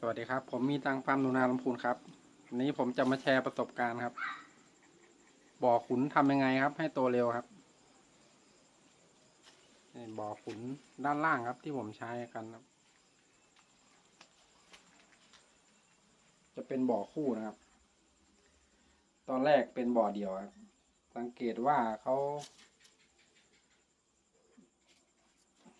สวัสดีครับ ผมมีตังฟาร์มหนูนาลำพูนครับวันนี้ผมจะมาแชร์ประสบการณ์ครับ บ่อขุนทำยังไงครับ ให้โตเร็วครับบ่อขุนด้านล่างครับที่ผมใช้กันครับ จะเป็นบ่อคู่นะครับ ตอนแรกเป็นบ่อเดียวครับ สังเกตว่าเขา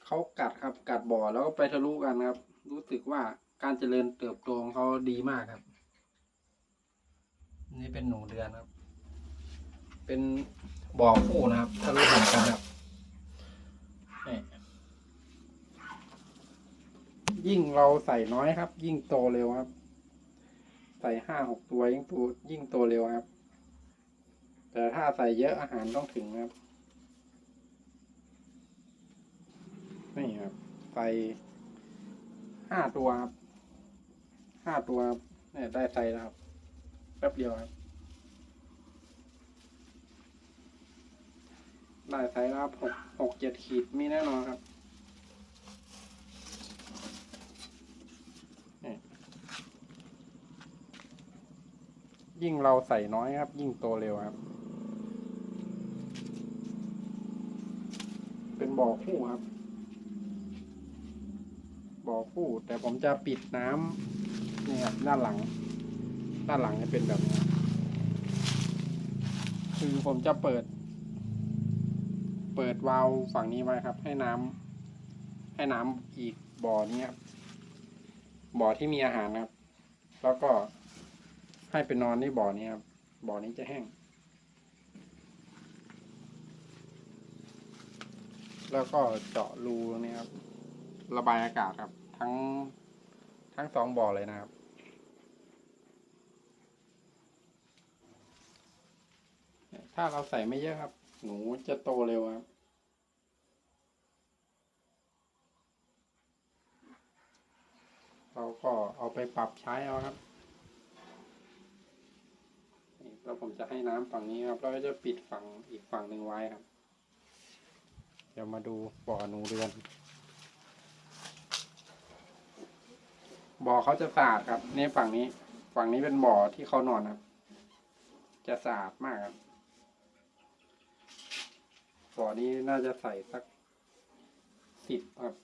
เขากัดครับ กัดบ่อแล้วก็ไปทะลุกันครับ รู้สึกว่า การเจริญเติบโตของเขาดีมากครับ นี่เป็นหนูเดือนครับ เป็นบ่อคู่นะครับทะลุหากันครับนี่ยิ่งเราใส่น้อยครับ ยิ่งโตเร็วครับ ใส่ห้าหกตัวยิ่งตัวยิ่งโตเร็วครับ แต่ถ้าใส่เยอะอาหารต้องถึงครับนี่ครับใส่ห้าตัวครับ ห้าตัวครับเนี่ยได้ไซส์แล้วครับ แป๊บเดียวครับ ได้ไซส์แล้วครับหกหกเจ็ดขีดมีแน่นอนครับนี่ยิ่งเราใส่น้อยครับ ยิ่งโตเร็วครับ เป็นบ่อคู่ครับ บ่อคู่แต่ผมจะปิดน้ำ นี่ครับด้านหลัง ด้านหลังจะเป็นแบบนี้คือผมจะเปิด เปิดวาล์วฝั่งนี้ไว้ครับ ให้น้ำให้น้ำอีกบ่อนี้ครับบ่อที่มีอาหารครับ แล้วก็ให้ไปนอนที่บ่อนี้ครับบ่อนี้จะแห้ง แล้วก็เจาะรูนี่ครับ ระบายอากาศครับ ทั้งทั้งสองบ่อเลยนะครับ ถ้าเราใส่ไม่เยอะครับ หนูจะโตเร็วครับเราก็เอาไปปรับใช้เอาครับนี่แล้วผมจะให้น้ำฝั่งนี้ครับแล้วก็จะปิดฝั่งอีกฝั่งหนึ่งไว้ครับ เดี๋ยวมาดูบ่อหนูเรือนบ่อเขาจะสะอาดครับนี่ฝั่งนี้ ฝั่งนี้เป็นบ่อที่เขานอนครับ จะสะอาดมากครับ อนี้น่าจะใส่สักสิบครับ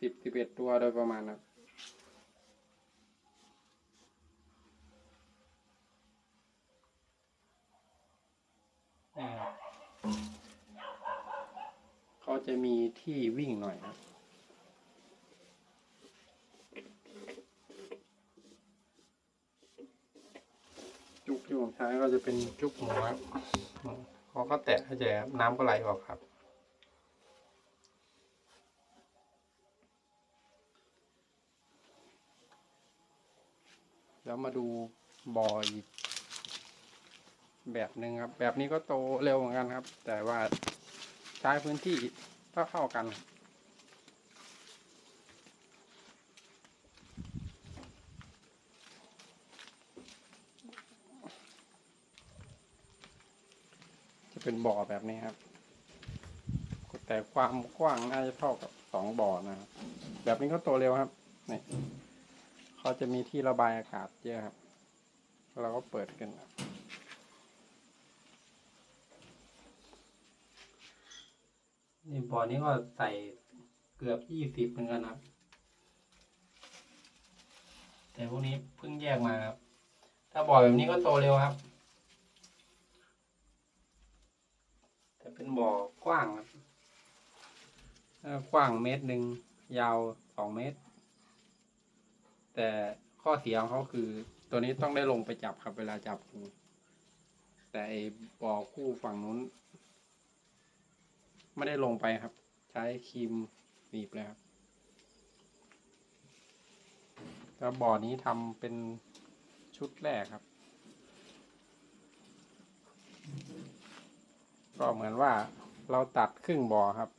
สิบสิบเอ็ดตัวโดยประมาณครับนี่ครับเขาจะมีที่วิ่งหน่อยครับจุกที่ผมใช้ก็จะเป็นจุกหมูครับ พอเขาแตะเขาจน้ำก็ไหลออกครับแล้วมาดูบ่ออีกแบบหนึ่งครับ แบบนี้ก็โตเร็วเหมือนกันครับ แต่ว่าใช้พื้นที่เท่าเท่าๆกัน เป็นบ่อแบบนี้ครับ แต่ความกว้างน่าจะเท่ากับสองบ่อนะครับ แบบนี้ก็โตเร็วครับนี่เขาจะมีที่ระบายอากาศเยอะครับ เราก็เปิดกันครับนี่บ่อนี้ก็ใส่เกือบยี่สิบเหมือนกันครับ แต่พวกนี้เพิ่งแยกมาครับ ถ้าบ่อแบบนี้ก็โตเร็วครับ แต่ เป็นบ่อกว้างครับกว้างเมตรหนึ่งยาวสองเมตร แต่ข้อเสียของเขาคือ ตัวนี้ต้องได้ลงไปจับครับเวลาจับูแต่ไอ้บ่อคู่ฝั่งนู้น ไม่ได้ลงไปครับ ใช้ครีมหนีบเลยครับแล้วบ่อนี้ทำเป็นชุดแรกครับ ก็เหมือนว่าเราตัดครึ่งบ่อครับ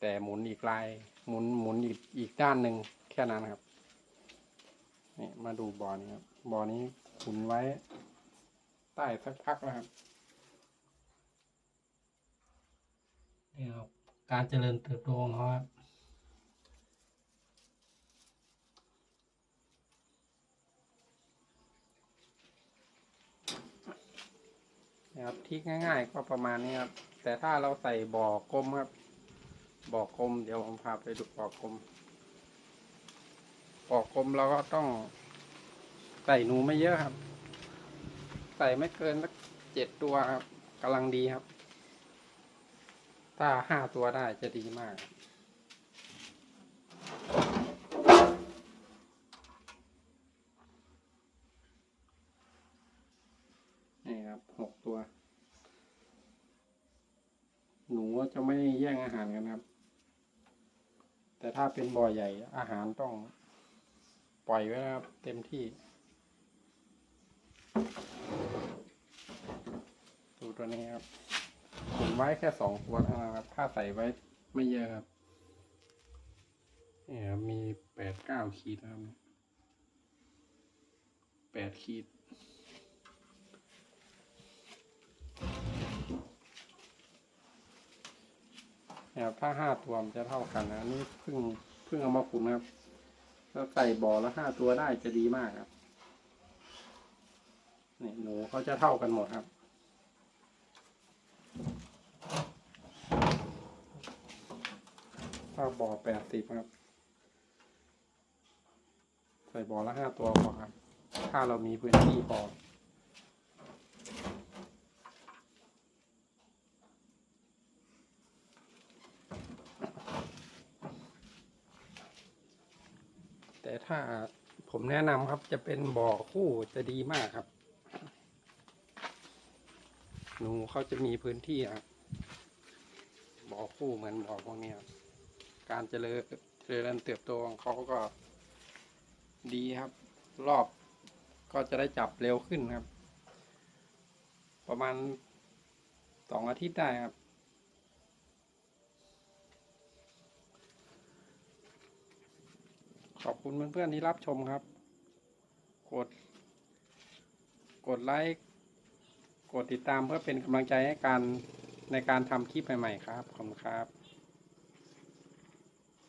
แต่หมุนอีกลายหมุนหมุนอีกอีกด้านหนึ่งแค่นั้นครับนี่มาดูบ่อนี้ครับบ่อนี้ขุนไว้ ใต้สักพักแล้วครับนี่ครับการเจริญเติบโตของเขาครับ นะครับที่ง่ายๆ ก็ประมาณนี้ครับ แต่ถ้าเราใส่บ่อกลมครับ บ่อกลมเดี๋ยวผมพาไปดูบ่อกลม บ่อกลมเราก็ต้องใส่หนูไม่เยอะครับ ใส่ไม่เกินสักเจ็ดตัวครับกำลังดีครับ ถ้าห้าตัวได้จะดีมาก ครับหกตัว หนูจะไม่แย่งอาหารกันครับ แต่ถ้าเป็นบ่อใหญ่อาหารต้องปล่อยไว้นะครับ เต็มที่ ดูตัวนี้ครับผมไว้แค่สองตัวเท่านั้นครับ ถ้าใส่ไว้ไม่เยอะครับนี่ครับมีแปดเก้าขีดครับแปดขีด นะครับถ้าห้าตัวมันจะเท่ากันนะอันนี่เพิ่งเพิ่งเอามาขุนนะครับถ้าใส่บ่อละห้าตัวได้จะดีมากครับนี่หนูเขาจะเท่ากันหมดครับถ้าบ่อแปดสิบครับ ใส่บ่อละห้าตัวพอครับ ถ้าเรามีพื้นที่พอ ถ้าผมแนะนำครับจะเป็นบ่อคู่จะดีมากครับ หนูเขาจะมีพื้นที่ครับบ่อคู่เหมือนบ่อพวกนี้ครับการเจริญเจริญเติบโตของเขาก็ดีครับ รอบก็จะได้จับเร็วขึ้นครับ ประมาณสองอาทิตย์ได้ครับ ขอบคุณเพื่อนๆที่รับชมครับ กด กดไลค์ กดติดตามเพื่อเป็นกำลังใจให้การในการทำคลิปใหม่ๆครับ ขอบคุณครับ